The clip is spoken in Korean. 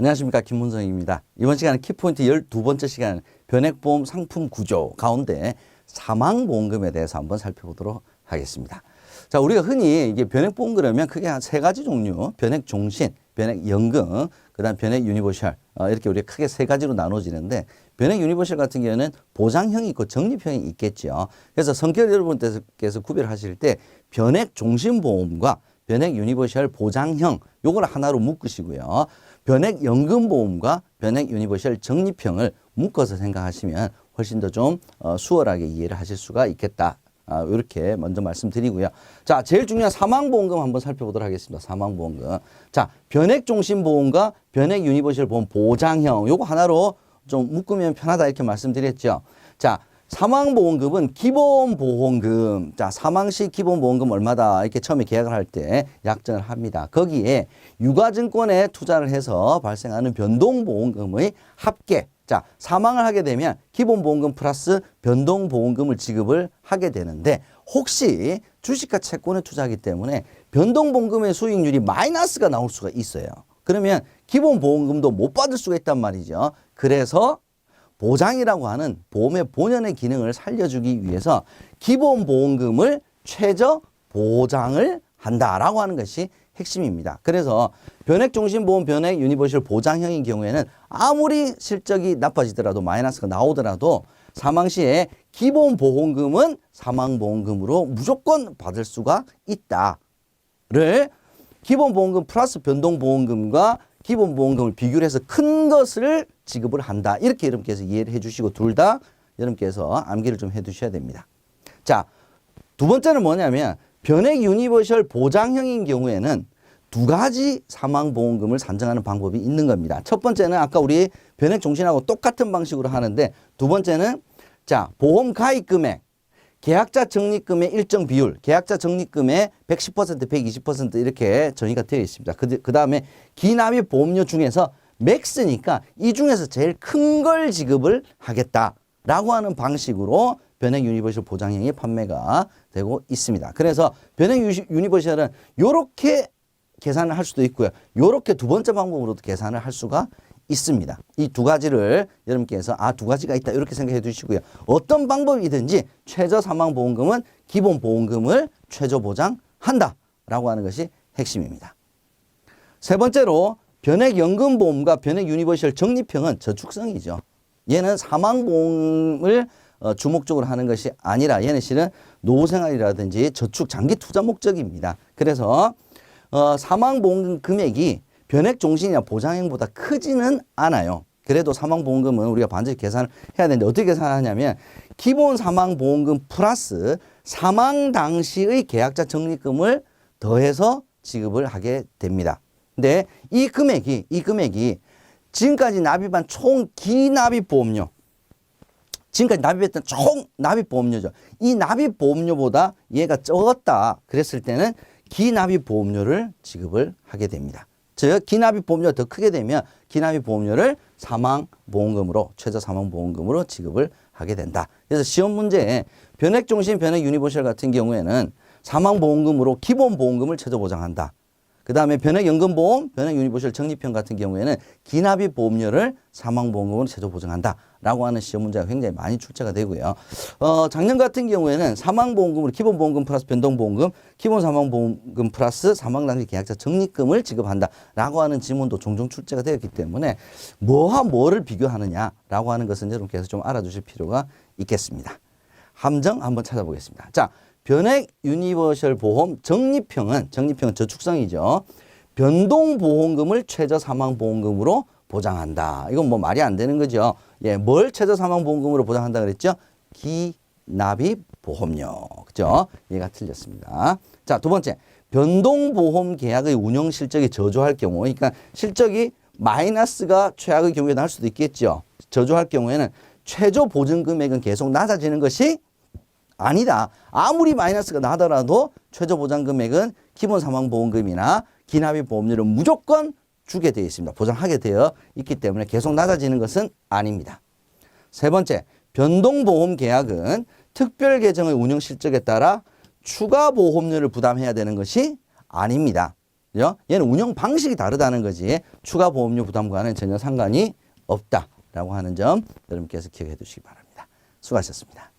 안녕하십니까 김문성입니다. 이번 시간은 키포인트 12번째 시간 변액보험 상품 구조 가운데 사망보험금에 대해서 한번 살펴보도록 하겠습니다. 자, 우리가 흔히 이게 변액보험 그러면 크게 한 세 가지 종류, 변액종신, 변액연금, 그 다음 변액 유니버셜 어, 이렇게 우리가 크게 세 가지로 나눠지는데 변액 유니버셜 같은 경우에는 보장형이 있고 적립형이 있겠죠. 그래서 성격 여러분께서 구별하실 때 변액 종신보험과 변액 유니버셜 보장형 요걸 하나로 묶으시고요. 변액 연금보험과 변액 유니버셜 적립형을 묶어서 생각하시면 훨씬 더좀 어, 수월하게 이해를 하실 수가 있겠다. 아, 이렇게 먼저 말씀드리고요. 자, 제일 중요한 사망보험금 한번 살펴보도록 하겠습니다. 사망보험금. 자, 변액종신보험과 변액 유니버셜 보험 보장형 요거 하나로 좀 묶으면 편하다 이렇게 말씀드렸죠. 자, 사망보험금은 기본보험금, 자, 사망 시 기본보험금 얼마다 이렇게 처음에 계약을 할 때 약정을 합니다. 거기에 유가증권에 투자를 해서 발생하는 변동보험금의 합계, 자, 사망을 하게 되면 기본보험금 플러스 변동보험금을 지급을 하게 되는데 혹시 주식과 채권에 투자하기 때문에 변동보험금의 수익률이 마이너스가 나올 수가 있어요. 그러면 기본보험금도 못 받을 수가 있단 말이죠. 그래서 보장이라고 하는 보험의 본연의 기능을 살려주기 위해서 기본 보험금을 최저 보장을 한다라고 하는 것이 핵심입니다. 그래서 변액종신보험 변액 유니버셜 보장형인 경우에는 아무리 실적이 나빠지더라도 마이너스가 나오더라도 사망 시에 기본 보험금은 사망 보험금으로 무조건 받을 수가 있다를 기본 보험금 플러스 변동 보험금과 기본 보험금을 비교를 해서 큰 것을 지급을 한다. 이렇게 여러분께서 이해를 해주시고 둘 다 여러분께서 암기를 좀 해두셔야 됩니다. 자, 두 번째는 뭐냐면 변액 유니버셜 보장형인 경우에는 두 가지 사망보험금을 산정하는 방법이 있는 겁니다. 첫 번째는 아까 우리 변액 종신하고 똑같은 방식으로 하는데 두 번째는 자, 보험 가입 금액 계약자 적립금의 일정 비율, 계약자 적립금의 110%, 120% 이렇게 정의가 되어 있습니다. 그, 그 다음에 기납입 보험료 중에서 맥스니까 이 중에서 제일 큰 걸 지급을 하겠다라고 하는 방식으로 변액 유니버셜 보장형이 판매가 되고 있습니다. 그래서 변액 유니버셜은 요렇게 계산을 할 수도 있고요. 요렇게 두 번째 방법으로도 계산을 할 수가 있습니다. 이 두 가지를 여러분께서 아 두 가지가 있다 이렇게 생각해 두시고요. 어떤 방법이든지 최저 사망 보험금은 기본 보험금을 최저 보장한다라고 하는 것이 핵심입니다. 세 번째로 변액연금보험과 변액 유니버셜 적립형은 저축성이죠. 얘는 사망보험을 어, 주목적으로 하는 것이 아니라 얘는 실은 노후생활이라든지 저축 장기 투자 목적입니다. 그래서 어, 사망보험 금액이 변액 종신이나 보장형보다 크지는 않아요. 그래도 사망보험금은 우리가 반드시 계산을 해야 되는데 어떻게 계산하냐면 기본 사망보험금 플러스 사망 당시의 계약자 적립금을 더해서 지급을 하게 됩니다. 근데 이 금액이 이 금액이 지금까지 납입한 총 기납입 보험료 지금까지 납입했던 총 납입 보험료죠. 이 납입 보험료보다 얘가 적었다 그랬을 때는 기납입 보험료를 지급을 하게 됩니다. 즉 기납입 보험료가 더 크게 되면 기납입 보험료를 사망보험금으로 최저 사망보험금으로 지급을 하게 된다. 그래서 시험 문제에 변액종신 변액 유니버셜 같은 경우에는 사망보험금으로 기본보험금을 최저 보장한다. 그 다음에 변액연금보험, 변액유니버셜 적립형 같은 경우에는 기납입 보험료를 사망보험금으로 최저 보장한다. 라고 하는 시험 문제가 굉장히 많이 출제가 되고요. 어, 작년 같은 경우에는 사망보험금으로 기본보험금 플러스 변동보험금, 기본사망보험금 플러스 사망당시 계약자 적립금을 지급한다. 라고 하는 지문도 종종 출제가 되었기 때문에 뭐와 뭐를 비교하느냐라고 하는 것은 여러분께서 좀 알아두실 필요가 있겠습니다. 함정 한번 찾아보겠습니다. 자, 변액 유니버셜 보험 적립형은 적립형은 저축성이죠. 변동 보험금을 최저 사망 보험금으로 보장한다. 이건 뭐 말이 안 되는 거죠. 예, 뭘 최저 사망 보험금으로 보장한다 그랬죠? 기납입 보험료. 그죠? 얘가 틀렸습니다. 자, 두 번째. 변동 보험 계약의 운영 실적이 저조할 경우, 그러니까 실적이 마이너스가 최악의 경우에 날 수도 있겠죠. 저조할 경우에는 최저 보증 금액은 계속 낮아지는 것이 아니다. 아무리 마이너스가 나더라도 최저 보장 금액은 기본 사망 보험금이나 기납입 보험료를 무조건 주게 되어 있습니다. 보장하게 되어 있기 때문에 계속 낮아지는 것은 아닙니다. 세 번째, 변동보험 계약은 특별 계정의 운영 실적에 따라 추가 보험료를 부담해야 되는 것이 아닙니다. 그죠? 얘는 운영 방식이 다르다는 거지. 추가 보험료 부담과는 전혀 상관이 없다라고 하는 점 여러분께서 기억해 두시기 바랍니다. 수고하셨습니다.